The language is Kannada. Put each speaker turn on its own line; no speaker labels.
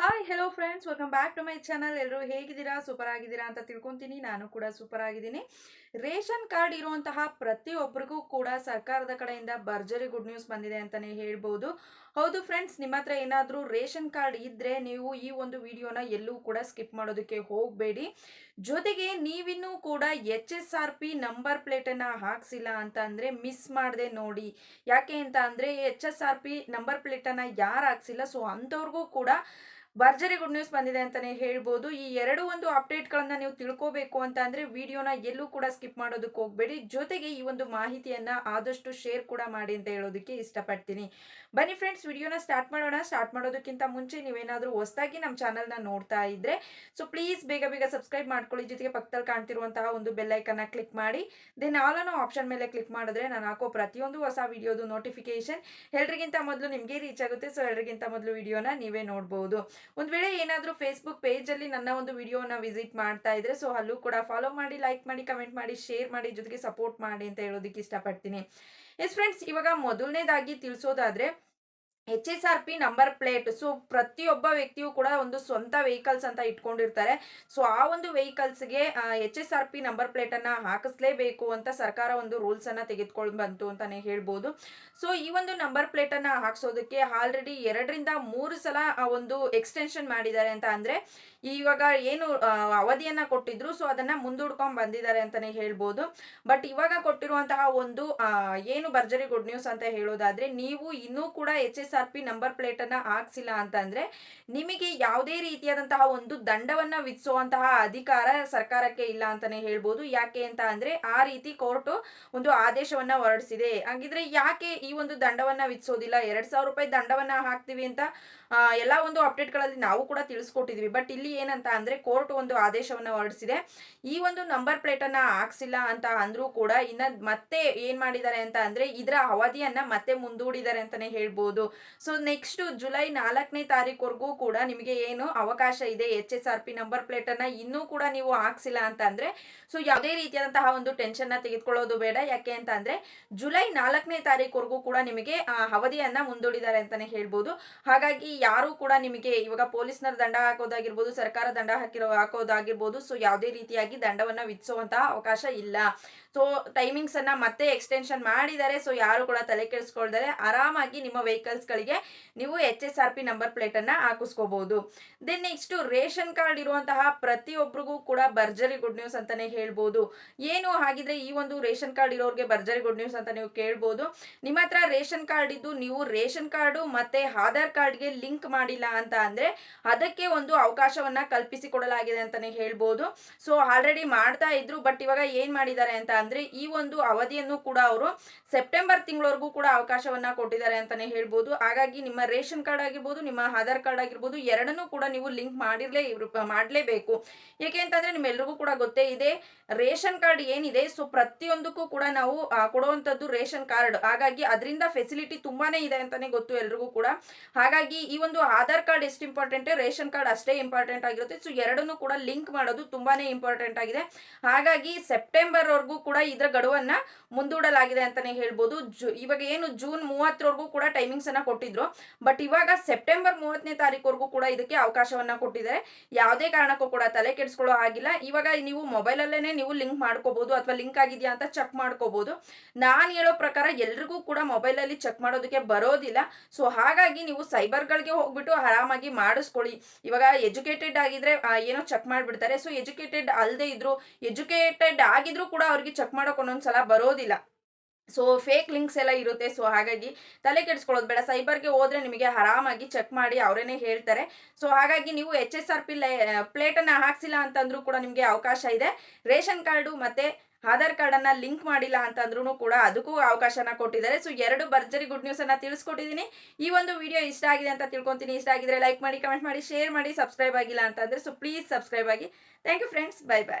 Hi hello friends welcome back to my channel ಎಲ್ಲರೂ ಹೇಗಿದ್ದೀರಾ? ಸೂಪರ್ ಆಗಿದ್ದೀರಾ ಅಂತ ತಿಳ್ಕೊತೀನಿ. ನಾನು ಕೂಡ ಸೂಪರ್ ಆಗಿದ್ದೀನಿ. ರೇಷನ್ ಕಾರ್ಡ್ ಇರುವಂತಹ ಪ್ರತಿಯೊಬ್ಬರಿಗೂ ಕೂಡ ಸರ್ಕಾರದ ಕಡೆಯಿಂದ ಭರ್ಜರಿ ಗುಡ್ ನ್ಯೂಸ್ ಬಂದಿದೆ ಅಂತಲೇ ಹೇಳ್ಬೋದು. ಹೌದು ಫ್ರೆಂಡ್ಸ್ ನಿಮ್ಮ ಹತ್ರ ಏನಾದರೂ ರೇಷನ್ ಕಾರ್ಡ್ ಇದ್ದರೆ ನೀವು ಈ ಒಂದು ವಿಡಿಯೋನ ಎಲ್ಲೂ ಕೂಡ ಸ್ಕಿಪ್ ಮಾಡೋದಕ್ಕೆ ಹೋಗಬೇಡಿ. ಜೊತೆಗೆ ನೀವಿನ್ನೂ ಕೂಡ H S R P number ಪ್ಲೇಟನ್ನು ಹಾಕ್ಸಿಲ್ಲ ಅಂತ ಅಂದರೆ ಮಿಸ್ ಮಾಡದೆ ನೋಡಿ. ಯಾಕೆ ಅಂತ ಅಂದರೆ H S R P number ಪ್ಲೇಟನ್ನು ಯಾರು ಹಾಕ್ಸಿಲ್ಲ? ಸೊ ಅಂಥವ್ರಿಗೂ ಕೂಡ ಭರ್ಜರಿ ಗುಡ್ ನ್ಯೂಸ್ ಬಂದಿದೆ ಅಂತಲೇ ಹೇಳ್ಬೋದು. ಈ ಎರಡು ಒಂದು ಅಪ್ಡೇಟ್ಗಳನ್ನು ನೀವು ತಿಳ್ಕೋಬೇಕು ಅಂತ ಅಂದರೆ ವಿಡಿಯೋನ ಎಲ್ಲೂ ಕೂಡ ಸ್ಕಿಪ್ ಮಾಡೋದಕ್ಕೆ ಹೋಗಬೇಡಿ. ಜೊತೆಗೆ ಈ ಒಂದು ಮಾಹಿತಿಯನ್ನು ಆದಷ್ಟು ಶೇರ್ ಕೂಡ ಮಾಡಿ ಅಂತ ಹೇಳೋದಕ್ಕೆ ಇಷ್ಟಪಡ್ತೀನಿ. ಬನ್ನಿ ಫ್ರೆಂಡ್ಸ್, ವಿಡಿಯೋನ ಸ್ಟಾರ್ಟ್ ಮಾಡೋಣ. ಸ್ಟಾರ್ಟ್ ಮಾಡೋದಕ್ಕಿಂತ ಮುಂಚೆ ನೀವೇನಾದರೂ ಹೊಸದಾಗಿ ನಮ್ಮ ಚಾನಲ್ನ ನೋಡ್ತಾ ಇದ್ದರೆ ಸೊ ಪ್ಲೀಸ್ ಬೇಗ ಬೇಗ ಸಬ್ಸ್ಕ್ರೈಬ್ ಮಾಡ್ಕೊಳ್ಳಿ. ಜೊತೆಗೆ ಪಕ್ಕದಲ್ಲಿ ಕಾಣ್ತಿರುವಂತಹ ಒಂದು ಬೆಲ್ಲೈಕನ್ನ ಕ್ಲಿಕ್ ಮಾಡಿ. ದೆನ್ ಆಲ್ ಅನ್ನೋ ಆಪ್ಷನ್ ಮೇಲೆ ಕ್ಲಿಕ್ ಮಾಡಿದ್ರೆ ನಾನು ಹಾಕೋ ಪ್ರತಿಯೊಂದು ಹೊಸ ವಿಡಿಯೋದು ನೋಟಿಫಿಕೇಶನ್ ಎಲ್ರಿಗಿಂತ ಮೊದಲು ನಿಮಗೆ ರೀಚ್ ಆಗುತ್ತೆ. ಸೊ ಎಲ್ರಿಗಿಂತ ಮೊದಲು ವಿಡಿಯೋನ ನೀವೇ ನೋಡ್ಬೋದು. ಒಂದು ವೇಳೆ ಏನಾದರೂ ಫೇಸ್ಬುಕ್ ಪೇಜಲ್ಲಿ ನನ್ನ ಒಂದು ವಿಡಿಯೋನ ವಿಸಿಟ್ ಮಾಡ್ತಾ ಇದ್ರೆ ಸೊ ಅಲ್ಲೂ ಕೂಡ ಫಾಲೋ ಮಾಡಿ ಲೈಕ್ ಮಾಡಿ ಕಮೆಂಟ್ ಮಾಡಿ ಶೇರ್ ಮಾಡಿ, ಜೊತೆಗೆ ಸಪೋರ್ಟ್ ಮಾಡಿ ಅಂತ ಹೇಳೋದಕ್ಕೆ ಇಷ್ಟಪಡ್ತೀನಿ. ಎಸ್ ಫ್ರೆಂಡ್ಸ್ ಇವಾಗ ಮೊದಲನೇದಾಗಿ ತಿಳಿಸೋದಾದ್ರೆ H S R P number plate so ಪ್ರತಿಯೊಬ್ಬ ವ್ಯಕ್ತಿಯು ಕೂಡ ಒಂದು ಸ್ವಂತ ವೆಹಿಕಲ್ಸ್ ಅಂತ ಇಟ್ಕೊಂಡಿರ್ತಾರೆ. ಸೊ ಆ ಒಂದು ವೆಹಿಕಲ್ಸ್ಗೆ H S R P number ಪ್ಲೇಟನ್ನು ಹಾಕಿಸ್ಲೇಬೇಕು ಅಂತ ಸರ್ಕಾರ ಒಂದು ರೂಲ್ಸನ್ನು ತೆಗೆದುಕೊಂಡು ಬಂತು ಅಂತಲೇ ಹೇಳ್ಬೋದು. ಸೊ ಈ ಒಂದು ನಂಬರ್ ಪ್ಲೇಟನ್ನು ಹಾಕ್ಸೋದಕ್ಕೆ ಆಲ್ರೆಡಿ ಎರಡರಿಂದ ಮೂರು ಸಲ, ಆ, ಒಂದು ಎಕ್ಸ್ಟೆನ್ಷನ್ ಮಾಡಿದ್ದಾರೆ ಅಂತ ಅಂದರೆ ಇವಾಗ ಏನು ಅವಧಿಯನ್ನು ಕೊಟ್ಟಿದ್ರು ಸೊ ಅದನ್ನು ಮುಂದೂಡ್ಕೊಂಡು ಬಂದಿದ್ದಾರೆ ಅಂತಲೇ ಹೇಳ್ಬೋದು. ಬಟ್ ಇವಾಗ ಕೊಟ್ಟಿರುವಂತಹ ಒಂದು ಏನು ಭರ್ಜರಿ ಗುಡ್ ನ್ಯೂಸ್ ಅಂತ ಹೇಳೋದಾದರೆ, ನೀವು ಇನ್ನೂ ಕೂಡ H S R P number plate ಅನ್ನ ಹಾಕ್ಸಿಲ್ಲ ಅಂತಂದ್ರೆ ನಿಮಗೆ ಯಾವುದೇ ರೀತಿಯಾದಂತಹ ಒಂದು ದಂಡವನ್ನ ವಿಧಿಸುವಂತಹ ಅಧಿಕಾರ ಸರ್ಕಾರಕ್ಕೆ ಇಲ್ಲ ಅಂತಾನೆ ಹೇಳ್ಬೋದು. ಯಾಕೆ ಅಂತ ಅಂದ್ರೆ ಆ ರೀತಿ ಕೋರ್ಟ್ ಒಂದು ಆದೇಶವನ್ನ ಹೊರಡಿಸಿದೆ. ಹಾಗಿದ್ರೆ ಯಾಕೆ ಈ ಒಂದು ದಂಡವನ್ನ ವಿಧಿಸೋದಿಲ್ಲ? ಎರಡ್ ಸಾವಿರ ರೂಪಾಯಿ ದಂಡವನ್ನ ಹಾಕ್ತಿವಿ ಅಂತ ಎಲ್ಲ ಒಂದು ಅಪ್ಡೇಟ್ಗಳಲ್ಲಿ ನಾವು ಕೂಡ ತಿಳಿಸ್ಕೊಟ್ಟಿದ್ವಿ. ಬಟ್ ಇಲ್ಲಿ ಏನಂತ ಅಂದ್ರೆ ಕೋರ್ಟ್ ಒಂದು ಆದೇಶವನ್ನ ಹೊರಡಿಸಿದೆ. ಈ ಒಂದು ನಂಬರ್ ಪ್ಲೇಟ್ ಅನ್ನ ಹಾಕ್ಸಿಲ್ಲ ಅಂತ ಅಂದ್ರೂ ಕೂಡ ಇನ್ನ ಮತ್ತೆ ಏನ್ ಮಾಡಿದ್ದಾರೆ ಅಂತ ಅಂದ್ರೆ ಇದರ ಅವಧಿಯನ್ನ ಮತ್ತೆ ಮುಂದೂಡಿದ್ದಾರೆ ಅಂತಾನೆ ಹೇಳ್ಬೋದು. ಸೊ ನೆಕ್ಸ್ಟ್ ಜುಲೈ ನಾಲ್ಕನೇ ತಾರೀಕುವರೆಗೂ ಕೂಡ ನಿಮಗೆ ಏನು ಅವಕಾಶ ಇದೆ. H S R P number plate ಅನ್ನ ಇನ್ನೂ ಕೂಡ ನೀವು ಹಾಕ್ಸಿಲ್ಲ ಅಂತ ಅಂದ್ರೆ ಸೊ ಯಾವುದೇ ರೀತಿಯಾದಂತಹ ಒಂದು ಟೆನ್ಷನ್ನ ತೆಗೆದುಕೊಳ್ಳೋದು ಬೇಡ. ಯಾಕೆ ಅಂತ ಅಂದ್ರೆ ಜುಲೈ ನಾಲ್ಕನೇ ತಾರೀಕುವರೆಗೂ ಕೂಡ ನಿಮಗೆ ಅವಧಿಯನ್ನ ಮುಂದೂಡಿದ್ದಾರೆ ಅಂತಾನೆ ಹೇಳ್ಬೋದು. ಹಾಗಾಗಿ ಯಾರು ಕೂಡ ನಿಮಗೆ ಇವಾಗ ಪೊಲೀಸ್ನರ ದಂಡ ಹಾಕೋದಾಗಿರ್ಬೋದು, ಸರ್ಕಾರ ದಂಡ ಹಾಕಿರೋ, ಹಾಕೋದಾಗಿರ್ಬೋದು ಸೊ ಯಾವುದೇ ರೀತಿಯಾಗಿ ದಂಡವನ್ನ ವಿಧಿಸುವಂತಹ ಅವಕಾಶ ಇಲ್ಲ. ಸೊ ಟೈಮಿಂಗ್ಸ್ ಅನ್ನ ಮತ್ತೆ ಎಕ್ಸ್ಟೆನ್ಷನ್ ಮಾಡಿದ್ದಾರೆ. ಸೊ ಯಾರು ಕೂಡ ತಲೆ ಕೆಡಿಸ್ಕೊಳ್ತಾರೆ ಆರಾಮಾಗಿ ನಿಮ್ಮ ವೆಹಿಕಲ್ಸ್ಗಳಿಗೆ ನೀವು H S R P number plate ಅನ್ನ ಹಾಕಿಸ್ಕೋಬಹುದು ದೆನ್ ನೆಕ್ಸ್ಟ್ ರೇಷನ್ ಕಾರ್ಡ್ ಇರುವಂತಹ ಪ್ರತಿಯೊಬ್ಬರಿಗೂ ಕೂಡ ಭರ್ಜರಿ ಗುಡ್ ನ್ಯೂಸ್ ಅಂತಾನೆ ಹೇಳ್ಬೋದು. ಏನು ಹಾಗಿದ್ರೆ ಈ ಒಂದು ರೇಷನ್ ಕಾರ್ಡ್ ಇರೋರಿಗೆ ಭರ್ಜರಿ ಗುಡ್ ನ್ಯೂಸ್ ಅಂತ ನೀವು ಕೇಳ್ಬೋದು. ನಿಮ್ಮ ಹತ್ರ ರೇಷನ್ ಕಾರ್ಡ್ ಇದ್ದು ನೀವು ರೇಷನ್ ಕಾರ್ಡು ಮತ್ತೆ ಆಧಾರ್ ಕಾರ್ಡ್ಗೆ ಲಿಂಕ್ ಮಾಡಿಲ್ಲ ಅಂತ ಅಂದ್ರೆ ಅದಕ್ಕೆ ಒಂದು ಅವಕಾಶವನ್ನ ಕಲ್ಪಿಸಿಕೊಡಲಾಗಿದೆ ಅಂತಾನೆ ಹೇಳ್ಬೋದು. ಸೊ ಆಲ್ರೆಡಿ ಮಾಡ್ತಾ ಇದ್ರು ಬಟ್ ಇವಾಗ ಏನ್ ಮಾಡಿದ್ದಾರೆ ಅಂತ ಅಂದ್ರೆ ಈ ಒಂದು ಅವಧಿಯನ್ನು ಕೂಡ ಅವರು ಸೆಪ್ಟೆಂಬರ್ ತಿಂಗಳವರೆಗೂ ಕೂಡ ಅವಕಾಶವನ್ನ ಕೊಟ್ಟಿದ್ದಾರೆ ಅಂತಾನೆ ಹೇಳ್ಬೋದು. ಹಾಗಾಗಿ ನಿಮ್ಮ ರೇಷನ್ ಕಾರ್ಡ್ ಆಗಿರ್ಬೋದು, ನಿಮ್ಮ ಆಧಾರ್ ಕಾರ್ಡ್ ಆಗಿರ್ಬೋದು, ಎರಡನ್ನೂ ಕೂಡ ನೀವು ಲಿಂಕ್ ಮಾಡಿರ್ಲೇ ಮಾಡಲೇಬೇಕು. ಏಕೆ ಅಂತಂದ್ರೆ ನಿಮ್ಮೆಲ್ಲರಿಗೂ ಕೂಡ ಗೊತ್ತೇ ಇದೆ, ರೇಷನ್ ಕಾರ್ಡ್ ಏನಿದೆ, ಸೊ ಪ್ರತಿಯೊಂದಕ್ಕೂ ಕೂಡ ನಾವು ಕೊಡುವಂಥದ್ದು ರೇಷನ್ ಕಾರ್ಡ್. ಹಾಗಾಗಿ ಅದರಿಂದ ಫೆಸಿಲಿಟಿ ತುಂಬಾನೇ ಇದೆ ಅಂತಲೇ ಗೊತ್ತು ಎಲ್ರಿಗೂ ಕೂಡ. ಹಾಗಾಗಿ ಈ ಒಂದು ಆಧಾರ್ ಕಾರ್ಡ್ ಎಷ್ಟು ಇಂಪಾರ್ಟೆಂಟ್ ರೇಷನ್ ಕಾರ್ಡ್ ಅಷ್ಟೇ ಇಂಪಾರ್ಟೆಂಟ್ ಆಗಿರುತ್ತೆ. ಸೊ ಎರಡನ್ನೂ ಕೂಡ ಲಿಂಕ್ ಮಾಡೋದು ತುಂಬಾನೇ ಇಂಪಾರ್ಟೆಂಟ್ ಆಗಿದೆ. ಹಾಗಾಗಿ ಸೆಪ್ಟೆಂಬರ್ ವರೆಗೂ ಕೂಡ ಇದರ ಗಡುವನ್ನ ಮುಂದೂಡಲಾಗಿದೆ ಅಂತಾನೆ ಹೇಳ್ಬೋದು. ಜು ಇವಾಗ ಏನು, ಜೂನ್ ಮೂವತ್ತರವರೆಗೂ ಕೂಡ ಟೈಮಿಂಗ್ಸ್ ಅನ್ನ ಕೊಟ್ಟಿದ್ರು. ಬಟ್ ಇವಾಗ ಸೆಪ್ಟೆಂಬರ್ ಮೂವತ್ತನೇ ತಾರೀಕುವರೆಗೂ ಕೂಡ ಇದಕ್ಕೆ ಅವಕಾಶವನ್ನ ಕೊಟ್ಟಿದ್ದಾರೆ. ಯಾವುದೇ ಕಾರಣಕ್ಕೂ ಕೂಡ ತಲೆ ಕೆಡಿಸ್ಕೊಳ್ಳೋ ಆಗಿಲ್ಲ ಇವಾಗ ನೀವು ಮೊಬೈಲಲ್ಲೇ ನೀವು ಲಿಂಕ್ ಮಾಡ್ಕೋಬಹುದು ಅಥವಾ ಲಿಂಕ್ ಆಗಿದೆಯಾ ಅಂತ ಚೆಕ್ ಮಾಡ್ಕೋಬಹುದು ನಾನು ಹೇಳೋ ಪ್ರಕಾರ ಎಲ್ರಿಗೂ ಕೂಡ ಮೊಬೈಲಲ್ಲಿ ಚೆಕ್ ಮಾಡೋದಕ್ಕೆ ಬರೋದಿಲ್ಲ. ಸೊ ಹಾಗಾಗಿ ನೀವು ಸೈಬರ್ಗಳಿಗೆ ಹೋಗ್ಬಿಟ್ಟು ಆರಾಮಾಗಿ ಮಾಡಿಸ್ಕೊಳ್ಳಿ. ಇವಾಗ ಎಜುಕೇಟೆಡ್ ಆಗಿದ್ರೆ ಏನೋ ಚೆಕ್ ಮಾಡಿಬಿಡ್ತಾರೆ. ಸೊ ಎಜುಕೇಟೆಡ್ ಅಲ್ಲದೆ ಇದ್ರು, ಎಜುಕೇಟೆಡ್ ಆಗಿದ್ರು ಕೂಡ ಅವ್ರಿಗೆ ಚೆಕ್ ಮಾಡೋಕೆ ಒಂದೊಂದ್ಸಲ ಬರೋದಿಲ್ಲ. ಸೊ ಫೇಕ್ ಲಿಂಕ್ಸ್ ಎಲ್ಲ ಇರುತ್ತೆ. ಸೊ ಹಾಗಾಗಿ ತಲೆ ಕೆಡಿಸ್ಕೊಳ್ಳೋದು ಬೇಡ. ಸೈಬರ್ಗೆ ಹೋದ್ರೆ ನಿಮಗೆ ಆರಾಮಾಗಿ ಚೆಕ್ ಮಾಡಿ ಅವರೇನೆ ಹೇಳ್ತಾರೆ. ಸೊ ಹಾಗಾಗಿ ನೀವು ಎಚ್ ಎಸ್ ಆರ್ ಪಿ ಪ್ಲೇಟನ್ನು ಹಾಕ್ಸಿಲ್ಲ ಅಂತಂದ್ರೂ ಕೂಡ ನಿಮಗೆ ಅವಕಾಶ ಇದೆ. ರೇಷನ್ ಕಾರ್ಡು ಮತ್ತು ಆಧಾರ್ ಕಾರ್ಡನ್ನು ಲಿಂಕ್ ಮಾಡಿಲ್ಲ ಅಂತಂದ್ರೂ ಕೂಡ ಅದಕ್ಕೂ ಅವಕಾಶನ ಕೊಟ್ಟಿದ್ದಾರೆ. ಸೊ ಎರಡು ಭರ್ಜರಿ ಗುಡ್ ನ್ಯೂಸನ್ನು ತಿಳಿಸ್ಕೊಟ್ಟಿದ್ದೀನಿ. ಈ ಒಂದು ವಿಡಿಯೋ ಇಷ್ಟ ಆಗಿದೆ ಅಂತ ತಿಳ್ಕೊತೀನಿ. ಇಷ್ಟ ಆಗಿದ್ರೆ ಲೈಕ್ ಮಾಡಿ ಕಮೆಂಟ್ ಮಾಡಿ ಶೇರ್ ಮಾಡಿ ಸಬ್ಸ್ಕ್ರೈಬ್ ಆಗಿಲ್ಲ ಅಂತಂದರೆ ಸೊ ಪ್ಲೀಸ್ ಸಬ್ಸ್ಕ್ರೈಬ್ ಆಗಿ. Thank you friends bye bye